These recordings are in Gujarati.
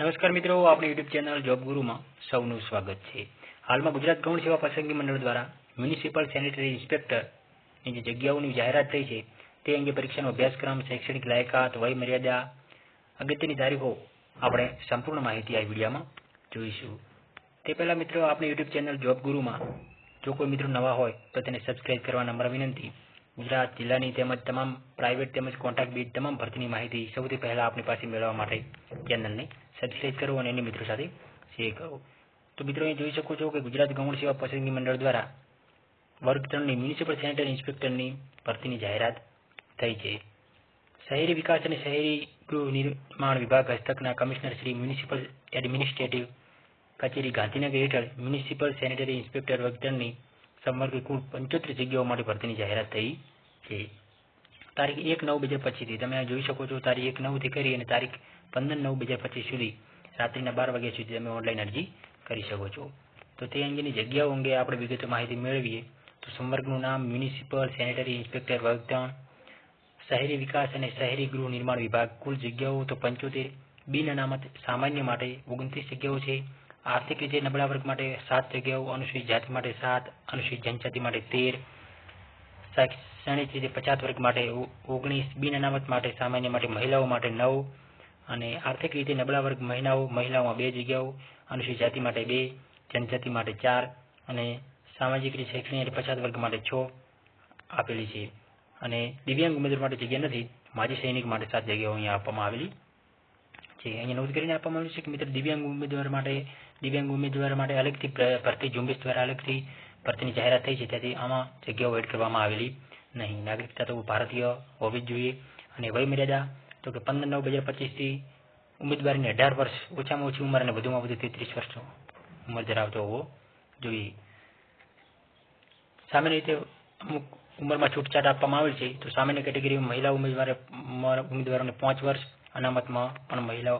નમસ્કાર મિત્રો, આપણી યુટ્યુબ ચેનલ જોબ ગુરુમાં સૌનું સ્વાગત છે. હાલમાં ગુજરાત ગૌણ સેવા પસંદગી મંડળ દ્વારા મ્યુનિસિપલ સેનેટરી ઇન્સ્પેક્ટરની જે જગ્યાઓની જાહેરાત થઈ છે, તે અંગે પરીક્ષાનો અભ્યાસક્રમ, શૈક્ષણિક લાયકાત વય મર્યાદા અગત્યની તારીખો આપણે સંપૂર્ણ માહિતી આ વિડીયોમાં જોઈશું. તે પહેલાં મિત્રો, આપણી યુટ્યુબ ચેનલ જોબ ગુરુમાં જો કોઈ મિત્રો નવા હોય તો તેને સબસ્ક્રાઇબ કરવા નંબર વિનંતી. ગુજરાત જિલ્લાની તેમજ તમામ પ્રાઇવેટ તેમજ કોન્ટ્રાક્ટ બીજ તમામ ભરતીની માહિતી સૌથી પહેલાં આપણી પાસે મેળવવા માટે ચેનલને સબસ્ક્રાઇબ કરો અને અન્ય મિત્રો સાથે શેર કરો. તો મિત્રો, અહીં જોઈ શકો છો કે ગુજરાત ગૌણ સેવા પસંદગી મંડળ દ્વારા વર્ગ ત્રણની મ્યુનિસિપલ સેનેટરી ઇન્સ્પેક્ટરની ભરતીની જાહેરાત થઈ છે. શહેરી વિકાસ અને શહેરી ગૃહ નિર્માણ વિભાગ હસ્તકના કમિશનર શ્રી મ્યુનિસિપલ એડમિનિસ્ટ્રેટિવ કચેરી ગાંધીનગર હેઠળ મ્યુનિસિપલ સેનેટરી ઇન્સ્પેક્ટર વર્ગ ત્રણની સમગ્ર કુલ પંચોતેર જગ્યાઓ માટે ભરતીની જાહેરાત થઈ છે. તારીખ એક નવ બે હજાર પચીસથી. તમે આ જોઈ શકો છો, તારીખ એક નવથી કરી અને તારીખ પંદર નવ બે હજાર પચીસ સુધી રાત્રિના બાર વાગ્યા સુધી તમે ઓનલાઈન અરજી કરી શકો છો. તો તે અંગેની જગ્યાઓ અંગે આપણે વિગતો માહિતી મેળવીએ. તો સંવર્ગનું નામ મ્યુનિસિપલ સેનેટરી ઇન્સ્પેક્ટર વર્ગ શહેરી વિકાસ અને શહેરી ગૃહ નિર્માણ વિભાગ. કુલ જગ્યાઓ તો પંચોતેર. બિન અનામત સામાન્ય માટે ઓગણત્રીસ જગ્યાઓ છે. આર્થિક રીતે નબળા વર્ગ માટે સાત જગ્યાઓ, અનુસૂચિત જાતિ માટે સાત, અનુસૂચિત જનજાતિ માટે તેર, શૈક્ષણિક રીતે પછાત વર્ગ માટે ઓગણીસ, બિન અનામત માટે સામાન્ય માટે મહિલાઓ માટે નવ અને આર્થિક રીતે નબળા વર્ગ મહિલાઓ મહિલાઓમાં બે જગ્યાઓ, અનુસૂચિત જાતિ માટે બે, જનજાતિ માટે ચાર અને સામાજિક રીતે શૈક્ષણિક અને પછાત વર્ગ માટે છ આપેલી છે. અને દિવ્યાંગ ઉમેદવાર માટે જગ્યા નથી, માજી સૈનિક માટે સાત જગ્યાઓ અહીંયા આપવામાં આવેલી છે. અહીંયા નોંધ કરીને આપવામાં આવ્યું છે કે મિત્ર, દિવ્યાંગ ઉમેદવાર માટે દિવ્યાંગ ઉમેદવાર માટે અલગથી ભરતી ઝુંબેશ દ્વારા અલગથી ભરતીની જાહેરાત થઈ છે. ત્યાંથી આમાં જગ્યાઓ એડ કરવામાં આવેલી નહીં. નાગરિકતા તો ભારતીય હોવી જ જોઈએ. અને વય મર્યાદા, તો કે પંદર નવ બે હજાર પચીસથી ઉમેદવારીને અઢાર વર્ષ ઓછામાં ઓછી ઉંમર અને વધુમાં વધુ તેત્રીસ વર્ષ ઉંમર ધરાવતો હોવો જોઈએ. સામાન્ય રીતે અમુક ઉંમરમાં છૂટછાટ આપવામાં આવેલ છે. તો સામાન્ય કેટેગરીમાં મહિલા ઉમેદવારે ઉમેદવારોને પાંચ વર્ષ, અનામતમાં પણ મહિલાઓ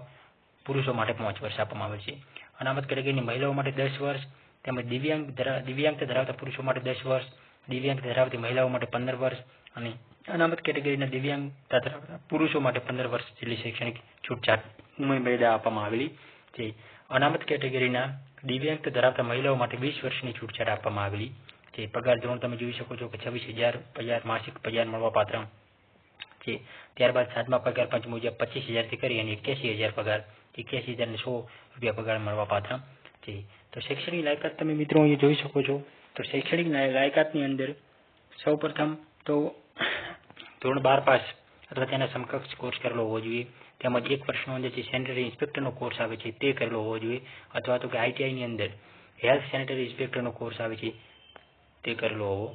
પુરુષો માટે પાંચ વર્ષ આપવામાં આવેલ છે. અનામત કેટેગરીની મહિલાઓ માટે દસ વર્ષ, તેમજ દિવ્યાંગ દિવ્યાંગતા ધરાવતા પુરુષો માટે દસ વર્ષ દિવ્યાંગ ધરાવતી મહિલાઓ માટે પંદર વર્ષ અને અનામત કેટેગરીના દિવ્યાંગતા ધરાવતા પુરુષો માટે પંદર વર્ષ જેટલી શૈક્ષણિક છૂટછાટ મર્યાદા આપવામાં આવેલી છે. અનામત કેટેગરીના દિવ્યાંગતા ધરાવતા મહિલાઓ માટે વીસ વર્ષની છૂટછાટ આપવામાં આવેલી છે. પગાર ધોરણ તમે જોઈ શકો છો કે છવ્વીસ હજાર પગાર, માસિક પગાર મળવા પાત્ર છે. ત્યારબાદ સાતમા પગાર પંચ મુજબ પચીસ હજારથી કરી અને એક્યાસી હજાર પગાર એક્યાસી હજાર સો રૂપિયા પગાર મળવા પાત્ર. છે તો શૈક્ષણિક લાયકાત તમે મિત્રો અહીંયા જોઈ શકો છો. તો શૈક્ષણિક લાયકાતની અંદર સૌ પ્રથમ તો ધોરણ બાર પાસ અથવા તેના સમકક્ષ કોર્સ કરેલો હોવો જોઈએ. તેમજ એક વર્ષનો અંદર જે સેનેટરી ઇન્સ્પેક્ટરનો કોર્સ આવે છે તે કરેલો હોવો જોઈએ. અથવા તો કે આઈટીઆઈની અંદર હેલ્થ સેનેટરી ઇન્સ્પેક્ટરનો કોર્સ આવે છે તે કરેલો હોવો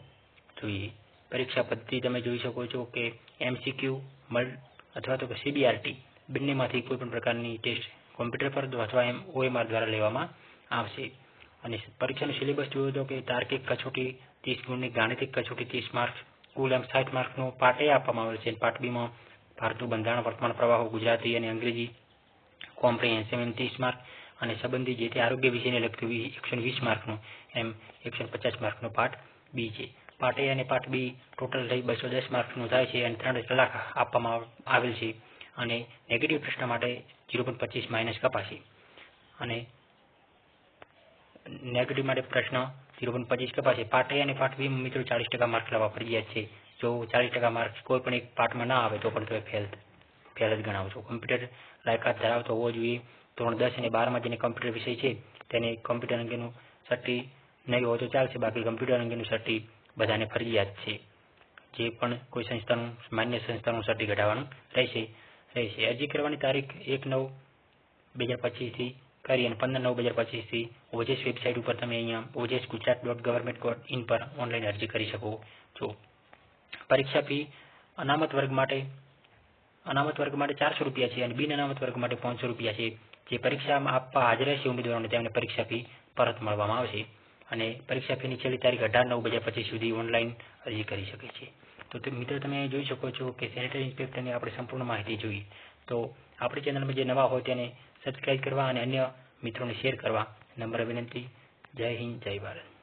જોઈએ. પરીક્ષા પદ્ધતિ તમે જોઈ શકો છો કે એમસીક્યુ મલ્ડ અથવા તો કે સીબીઆરટી બંનેમાંથી કોઈ પણ પ્રકારની ટેસ્ટ કોમ્પ્યુટર પર અથવા એમ ઓએમઆર દ્વારા લેવામાં આવશે. અને પરીક્ષાનો સિલેબસ જોયો તો કે તાર્કિક કસોટી ત્રીસ ગુણની ગાણિતિક કસોટી ત્રીસ માર્ક્સ, કુલ એમ સાઠ માર્કનો પાર્ટ એ આપવામાં આવેલ છે. પાર્ટ બીમાં ભારતનું બંધારણ, વર્તમાન પ્રવાહો, ગુજરાતી અને અંગ્રેજી, કોમ્પ્રિહેન્સિવ એમ ત્રીસ માર્ક અને સંબંધી જે તે આરોગ્ય વિષયને લગતું એકસો વીસ માર્કનો એમ એકસો પચાસ માર્કનો પાર્ટ બી છે. પાર્ટ એ અને પાર્ટ બી ટોટલ થઈ બસો દસ માર્કનો થાય છે અને ત્રણ કલાક આપવામાં આવેલ છે. અને નેગેટિવ પ્રશ્ન માટે ઝીરો પોઈન્ટ પચીસ માઇનસ કપાશે. અને નેગેટિવ માટે પ્રશ્ન ઝીરો પાર્ટ એ અને પાર્ટ બી મિત્રો ચાલીસ ટકા માર્ક લાવવા ફરજિયાત છે. જો ચાલીસ ટકા માર્ક્સ કોઈ પણ એક પાર્ટમાં ના આવે તો પણ તમે ફેલ ફેલ જ ગણાવશો કોમ્પ્યુટર લાયકાત ધરાવતો હોવો જોઈએ. ધોરણ દસ અને બારમાં જેને કમ્પ્યુટર વિષય છે, તેને કમ્પ્યુટર અંગેનું સટ્ટી નહીં હોય તો ચાલશે. બાકી કમ્પ્યુટર અંગેનું સટ્ટી બધાને ફરજિયાત છે. જે પણ કોઈ સંસ્થાનું, માન્ય સંસ્થાનું સર્ટી ઘટાડવાનું રહેશે. રહેશે અરજી કરવાની તારીખ એક નવ બે હજાર પચીસથી કરી અને પંદર નવ બે હજાર પચીસથી ઓજેસ વેબસાઇટ ઉપર તમે અહીંયા OJAS Gujarat dot government dot in પર ઓનલાઈન અરજી કરી શકો છો. પરીક્ષા ફી અનામત વર્ગ માટે અનામત વર્ગ માટે ચારસો રૂપિયા છે અને બિન અનામત વર્ગ માટે પાંચસો રૂપિયા છે. જે પરીક્ષામાં આપવા હાજર રહેશે ઉમેદવારોને તેમને પરીક્ષા ફી પરત મળવામાં આવશે અને પરીક્ષા ફીની છેલ્લી તારીખ અઢાર નવ બે હજાર પચીસ સુધી ઓનલાઈન અરજી કરી શકે છે. તો મિત્રો તમે જોઈ શકો છો કે સેનેટરી ઇન્સ્પેક્ટરની આપણે સંપૂર્ણ માહિતી જોઈ. તો આપણી ચેનલમાં જે નવા હોય તેને સબસ્ક્રાઇબ કરવા અને અન્ય મિત્રોને શેર કરવા. નમ્ર વિનંતી. જય હિન્દ, જય ભારત.